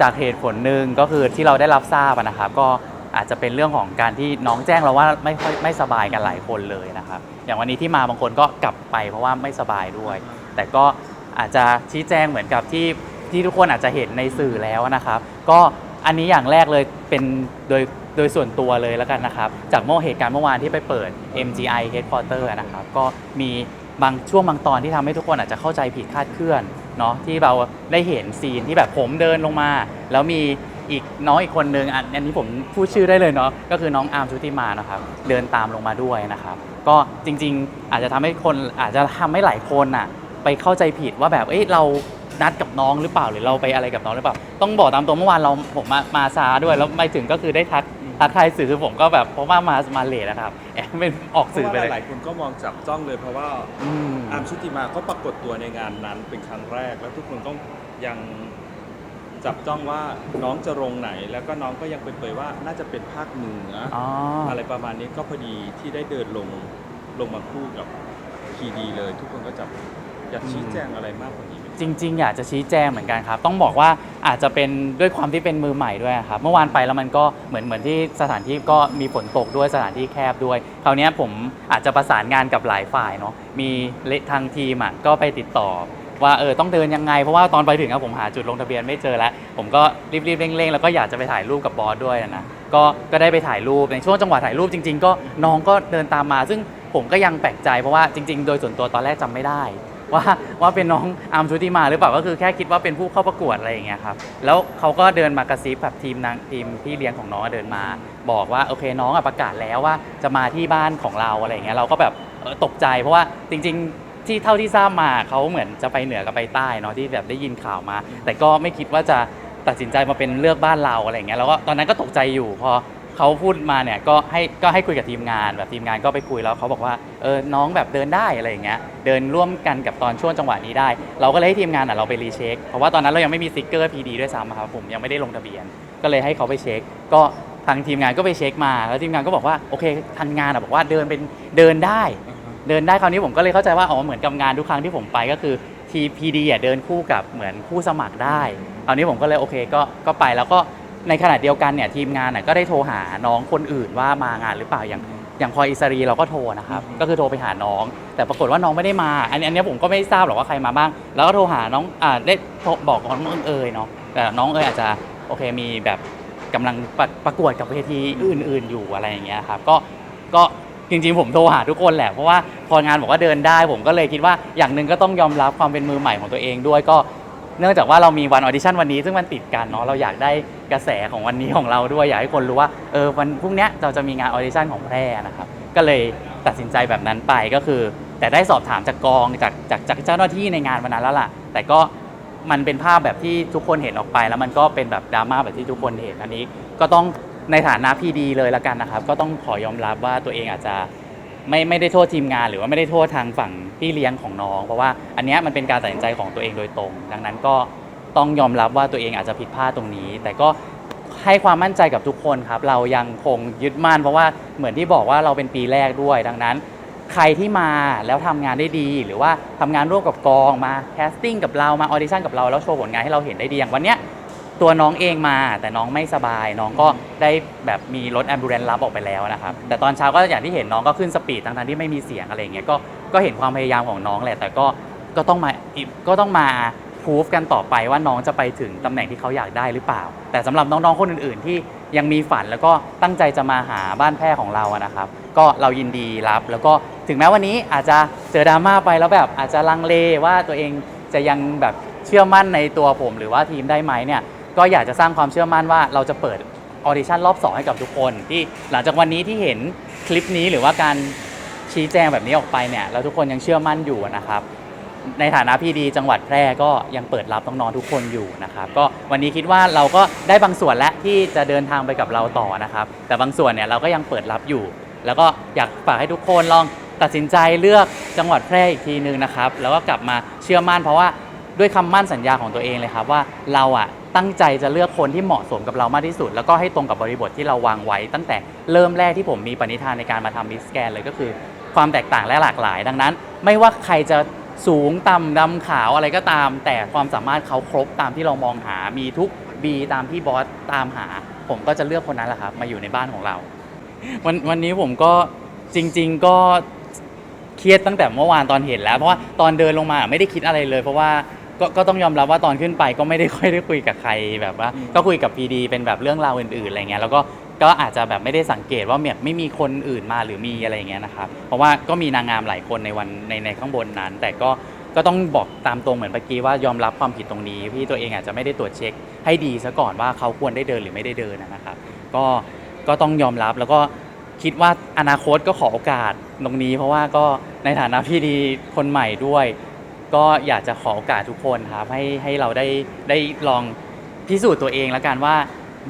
จากเหตุผลหนึ่งก็คือที่เราได้รับทราบอะนะครับ ก็อาจจะเป็นเรื่องของการที่น้องแจ้งเราว่าไม่ค่อยไม่สบายกันหลายคนเลยนะครับ อย่างวันนี้ที่มาบางคนก็กลับไปเพราะว่าไม่สบายด้วย แต่ก็อาจจะชี้แจงเหมือนกับที่ที่ทุกคนอาจจะเห็นในสื่อแล้วนะครับ ก็อันนี้อย่างแรกเลยเป็นโดยโดยส่วนตัวเลยแล้วกันนะครับ จากเมื่อเหตุการณ์เมื่อวานที่ไปเปิด MGI Headquarter นะครับ ก็มีบางช่วงบางตอนที่ทำให้ทุกคนอาจจะเข้าใจผิดคาดเคลื่อน เนาะที่เราได้เห็นซีนที่แบบผมเดินลงมา แล้วมีอีกน้องอีกคนนึงอันอันนี้ผมพูดชื่อได้เลยเนาะก็คือน้องอาร์มชุติมานะครับเดินตามลงมาด้วยนะครับ ก็จริงๆ อาจจะทำให้คนอาจจะทำให้หลายคนน่ะไปเข้าใจผิดว่าแบบเอ้ยเรานัดกับน้องหรือเปล่าหรือเราไปอะไรกับน้องหรือเปล่า ต้องบอกตามตรงเมื่อวานเราผมมามาช้าด้วยแล้วไม่ถึงก็คือได้ทัก ทักทายสื่อคือผมก็แบบเพราะว่ามามาเลทนะครับแอบเป็นออกเพสื่ราะอไปว่าเลยหลายๆคนก็มองจับจ้องเลยเพราะว่าอืม อาร์มชุติมาก็ปรากฏตัวในงานนั้นเป็นครั้งแรก แล้วทุกคนก็ยังจับจ้องว่าน้องจะลงไหน แล้วก็น้องก็ยังเปิดเผยว่าน่าจะเป็นภาคเหนือออ๋ออะไรประมาณนี้ก็พอดีที่ได้เดินลงลงมาคู่กับพีดีเลย ทุกคนก็จับ อยากชี้แจงอะไรมากกว่านี้ไหมจริงๆอยากจะชี้แจงเหมือนกันครับ ต้องบอกว่าอาจจะเป็นด้วยความที่เป็นมือใหม่ด้วยครับ เมื่อวานไปแล้วมันก็เหมือนเหมือนที่สถานที่ก็มีฝนตกด้วยสถานที่แคบด้วย คราวเนี้ยผมอาจจะประสานงานกับหลายฝ่ายเนาะ มีเลทางทีมอะก็ไปติดต่อ ว่าเออต้องเดินยังไง เพราะว่าตอนไปถึงอะผมหาจุดลงทะเบียนไม่เจอแล้ว ผมก็รีบๆเร่งๆ แล้วก็อยากจะไปถ่ายรูปกับบอสด้วยนะก็ก็ได้ไปถ่ายรูปในช่วงจังหวะถ่ายรูปจริง ๆ ก็น้องก็เดินตามมา ซึ่งผมก็ยังแปลกใจเพราะว่าจริง ๆ โดยส่วนตัวตอนแรกจำไม่ได้ ว่าว่าเป็นน้องอาร์มชุติมาหรือเปล่าก็คือแค่คิดว่าเป็นผู้เข้าประกวดอะไรอย่างเงี้ยครับแล้วเขาก็เดินมากระซิบแบบทีมนางทีมพี่เลี้ยงของน้องเดินมา บอกว่าโอเคน้องอะประกาศแล้วว่าจะมาที่บ้านของเราอะไรอย่างเงี้ยเราก็แบบเออตกใจเพราะว่าจริง ๆ ที่เท่าที่ทราบมาเขาเหมือนจะไปเหนือกับไปใต้เนาะที่แบบได้ยินข่าวมา แต่ก็ไม่คิดว่าจะตัดสินใจมาเป็นเลือกบ้านเราอะไรอย่างเงี้ยแล้วก็ตอนนั้นก็ตกใจอยู่พอ เขาพูดมาเนี่ยก็ให้ก็ให้คุยกับทีมงานแบบทีมงานก็ไปคุยแล้วเขาบอกว่าเออน้องแบบเดินได้อะไรอย่างเงี้ยเดินร่วมกันกับตอนช่วงจังหวะนี้ได้ เราก็เลยให้ทีมงานอะเราไปรีเช็คเพราะว่าตอนนั้นเรายังไม่มีสติ๊กเกอร์ PD ด้วยซ้ำครับผมยังไม่ได้ลงทะเบียน ก็เลยให้เขาไปเช็ค ก็ทางทีมงานก็ไปเช็คมา แล้วทีมงานก็บอกว่าโอเคทางงานอะบอกว่าเดินเป็นเดินได้ เดินได้คราวนี้ผมก็เลยเข้าใจว่าอ๋อเหมือนกับงานทุกครั้งที่ผมไปก็คือทีพีดีอะเดินคู่กับเหมือนผู้สมัครได้คราวนี้ผมก็เลยโอเคก็ก็ไปแล้วก็ ในขณะเดียวกันเนี่ยทีมงานน่ะก็ได้โทรหาน้องคนอื่นว่ามางานหรือเปล่าอย่างอย่างพลอยอิสรีเราก็โทรนะครับ ก็คือโทรไปหาน้อง แต่ปรากฏว่าน้องไม่ได้มา อันนี้อันนี้ผมก็ไม่ทราบหรอกว่าใครมาบ้าง แล้วก็โทรหาน้องอ่าได้โทรบอกน้องเอ๋ยเนาะแต่น้องเอ๋ยอาจจะโอเคมีแบบกำลังประประกวดกับเวทีอื่น ๆ อยู่อะไรอย่างเงี้ยครับก็ก็จริงๆผมโทรหาทุกคนแหละ เพราะว่าพองานบอกว่าเดินได้ ผมก็เลยคิดว่าอย่างหนึ่งก็ต้องยอมรับความเป็นมือใหม่ของตัวเองด้วยก็เนื่องจากว่าเรามีวันออดิชั่นวันนี้ซึ่งมันติดกันเนาะเราอยากได้ กระแสของวันนี้ของเราด้วยอยากให้คนรู้ว่าเออวันพรุ่งนี้เราจะมีงานออเดชั่นของแพร่นะครับก็เลยตัดสินใจแบบนั้นไปก็คือ แต่ได้สอบถามจากกองจากจากจากเจ้าหน้าที่ในงานวันนั้นแล้วล่ะ แต่ก็มันเป็นภาพแบบที่ทุกคนเห็นออกไป แล้วมันก็เป็นแบบดราม่าแบบที่ทุกคนเห็นอันนี้ ก็ต้องในฐานะพี่ดีเลยละกันนะครับ ก็ต้องขอยอมรับว่าตัวเองอาจจะไม่ไม่ได้โทษทีมงาน หรือว่าไม่ได้โทษทางฝั่งพี่เลี้ยงของน้อง เพราะว่าอันนี้มันเป็นการตัดสินใจของตัวเองโดยตรง ดังนั้นก็ ต้องยอมรับว่าตัวเองอาจจะผิดพลาดตรงนี้ แต่ก็ให้ความมั่นใจกับทุกคนครับ เรายังคงยึดมั่นเพราะว่าเหมือนที่บอกว่าเราเป็นปีแรกด้วย ดังนั้น ใครที่มาแล้วทำงานได้ดี หรือว่าทำงานร่วมกับกองมาแคสติ้งกับเรามาออดิชั่นกับเราแล้วโชว์ผลงานให้เราเห็นได้ดีอย่างวันเนี้ยตัวน้องเองมาแต่น้องไม่สบายน้องก็ได้แบบมีรถแอมบูเรนรับออกไปแล้วนะครับ แต่ตอนเช้าก็อย่างที่เห็นน้องก็ขึ้นสปีดทั้งๆที่ไม่มีเสียงอะไรเงี้ยก็ก็เห็นความพยายามของน้องแหละแต่ก็ก็ต้องมาก็ต้องมา พูฟกันต่อไปว่าน้องจะไปถึงตำแหน่งที่เขาอยากได้หรือเปล่า แต่สำหรับน้องๆคนอื่นๆ ที่ยังมีฝันแล้วก็ตั้งใจจะมาหาบ้านแพร่ของเราอะนะครับ ก็เรายินดีรับแล้วก็ถึงแม้วันนี้อาจจะเจอดราม่าไปแล้วแบบอาจจะลังเลว่าตัวเองจะยังแบบเชื่อมั่นในตัวผม หรือว่าทีมได้ไหมเนี่ยก็อยากจะสร้างความเชื่อมั่นว่าเราจะเปิดออดิชั่นรอบ 2 ให้กับทุกคน ที่หลังจากวันนี้ที่เห็นคลิปนี้หรือว่าการชี้แจงแบบนี้ออกไปเนี่ยแล้วทุกคนยังเชื่อมั่นอยู่นะครับ ในฐานะพี่ดีจังหวัดแพร่ก็ยังเปิดรับน้องๆทุกคนอยู่นะครับก็วันนี้คิดว่าเราก็ได้บางส่วนแล้วที่จะเดินทางไปกับเราต่อนะครับ แต่บางส่วนเนี่ยเราก็ยังเปิดรับอยู่ แล้วก็อยากฝากให้ทุกคนลองตัดสินใจเลือกจังหวัดแพร่อีกทีนึงนะครับ แล้วก็กลับมาเชื่อมั่นเพราะว่าด้วยคำมั่นสัญญาของตัวเองเลยครับว่าเราอะตั้งใจจะเลือกคนที่เหมาะสมกับเรามากที่สุด แล้วก็ให้ตรงกับบริบทที่เราวางไว้ ตั้งแต่เริ่มแรกที่ผมมีปณิธานในการมาทำมิสแกนเลยก็คือ ความแตกต่างและหลากหลาย ดังนั้น ไม่ว่าใครจะ สูงต่ำดำขาวอะไรก็ตาม แต่ความสามารถเขาครบตามที่เรามองหามีทุก B ตามที่บอสตามหา ผมก็จะเลือกคนนั้นแหละครับ มาอยู่ในบ้านของเรา วันวันนี้ผมก็จริง ๆก็เครียดตั้งแต่เมื่อวานตอนเห็นแล้ว เพราะว่าตอนเดินลงมาไม่ได้คิดอะไรเลย เพราะว่าก็ก็ต้องยอมรับว่าตอนขึ้นไปก็ไม่ได้ค่อยได้คุยกับใครแบบว่า ก็คุยกับพีดีเป็นแบบเรื่องราวอื่นๆอะไรเงี้ยแล้วก็ ก็อาจจะแบบไม่ได้สังเกตว่าแบบไม่มีคนอื่นมาหรือมีอะไรอย่างเงี้ยนะครับเพราะว่าก็มีนางงามหลายคนในวันในในข้างบนนั้น แต่ก็ก็ต้องบอกตามตรงเหมือนเมื่อกี้ว่ายอมรับความผิดตรงนี้พี่ตัวเองอาจจะไม่ได้ตรวจเช็ค ให้ดีซะก่อนว่าเขาควรได้เดินหรือไม่ได้เดินนะครับ ก็ก็ต้องยอมรับแล้วก็คิดว่าอนาคตก็ขอโอกาสตรงนี้ เพราะว่าก็ในฐานะพี่ดีคนใหม่ด้วย ก็อยากจะขอโอกาสทุกคนครับให้ให้เราได้ได้ลองพิสูจน์ตัวเองแล้วกันว่า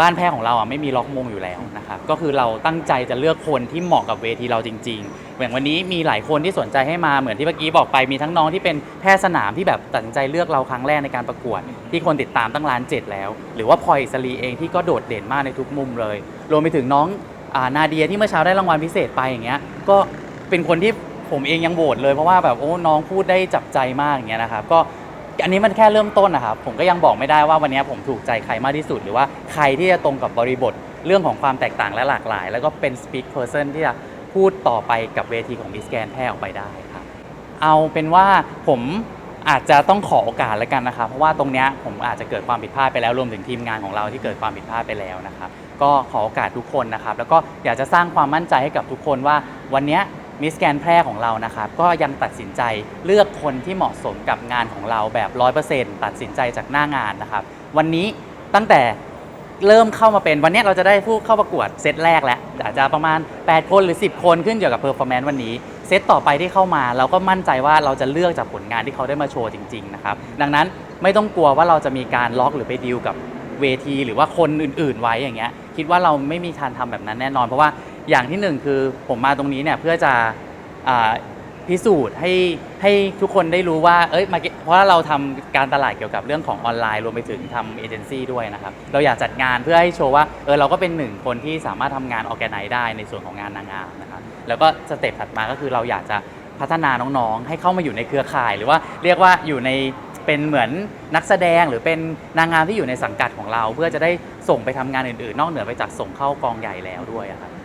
บ้านแพร่ของเราอะไม่มีล็อกมงอยู่แล้วนะครับก็คือเราตั้งใจจะเลือกคนที่เหมาะกับเวทีเราจริงๆอย่างวันนี้มีหลายคนที่สนใจให้มาเหมือนที่เมื่อกี้บอกไปมีทั้งน้องที่เป็นแพทย์สนามที่แบบตัดสินใจเลือกเราครั้งแรกในการประกวด ที่คนติดตามตั้งล้านเจ็ดแล้ว หรือว่าพลอยสรีเองที่ก็โดดเด่นมากในทุกมุมเลย รวมไปถึงน้องอนาเดียที่เมื่อเช้าได้รางวัลพิเศษไปอย่างเงี้ยก็เป็นคนที่ผมเองยังโหวตเลยเพราะว่าแบบโอ้น้องพูดได้จับใจมากอย่างเงี้ยนะครับก็ อันนี้มันแค่เริ่มต้นนะครับ ผมก็ยังบอกไม่ได้ว่าวันนี้ผมถูกใจใครมากที่สุด หรือว่าใครที่จะตรงกับบริบทเรื่องของความแตกต่างและหลากหลาย แล้วก็เป็น speak person ที่จะพูดต่อไปกับเวทีของมิสแกนแพร่ออกไปได้ครับ เอาเป็นว่าผมอาจจะต้องขอโอกาสแล้วกันนะครับ เพราะว่าตรงเนี้ยผมอาจจะเกิดความผิดพลาดไปแล้วรวมถึงทีมงานของเราที่เกิดความผิดพลาดไปแล้วนะครับ ก็ขอโอกาสทุกคนนะครับ แล้วก็อยากจะสร้างความมั่นใจให้กับทุกคนว่าวันนี้ มิสแกนแพร่ของเรานะครับก็ยังตัดสินใจเลือกคนที่เหมาะสมกับงานของเราแบบ 100%ตัดสินใจจากหน้างานนะครับ วันนี้ตั้งแต่เริ่มเข้ามาเป็นวันนี้เราจะได้ผู้เข้าประกวดเซตแรกแล้วอาจจะประมาณ 8 คนหรือ 10 คนขึ้นอยู่กับเพอร์ฟอร์แมนซ์วันนี้ เซตต่อไปที่เข้ามาเราก็มั่นใจว่าเราจะเลือกจากผลงานที่เขาได้มาโชว์จริงๆนะครับดังนั้นไม่ต้องกลัวว่าเราจะมีการล็อกหรือไปดีลกับเวที หรือว่าคนอื่น ๆ ไว้อย่างเงี้ยคิดว่าเราไม่มีทางทำแบบนั้นแน่นอนเพราะว่า อย่างที่หนึ่งคือผมมาตรงนี้เนี่ยเพื่อจะอพิสูจน์ให้ให้ทุกคนได้รู้ว่า เอ้ยมาเพราะเราทำการตลาดเกี่ยวกับเรื่องของออนไลน์ รวมไปถึงทำเอเจนซี่ด้วยนะครับ เราอยากจัดงานเพื่อให้โชว์ว่า เออเราก็เป็นหนึ่งคนที่สามารถทำงานออแกไนได้ในส่วนของงานนางงามนะครับ แล้วก็สเต็ปถัดมาก็คือเราอยากจะพัฒนาน้องๆ ให้เข้ามาอยู่ในเครือข่าย หรือว่าเรียกว่าอยู่ในเป็นเหมือนนักแสดงหรือเป็นนางงามที่อยู่ในสังกัดของเรา เพื่อจะได้ส่งไปทำงานอื่นๆ นอกเหนือไปจากส่งเข้ากองใหญ่แล้วด้วยครับ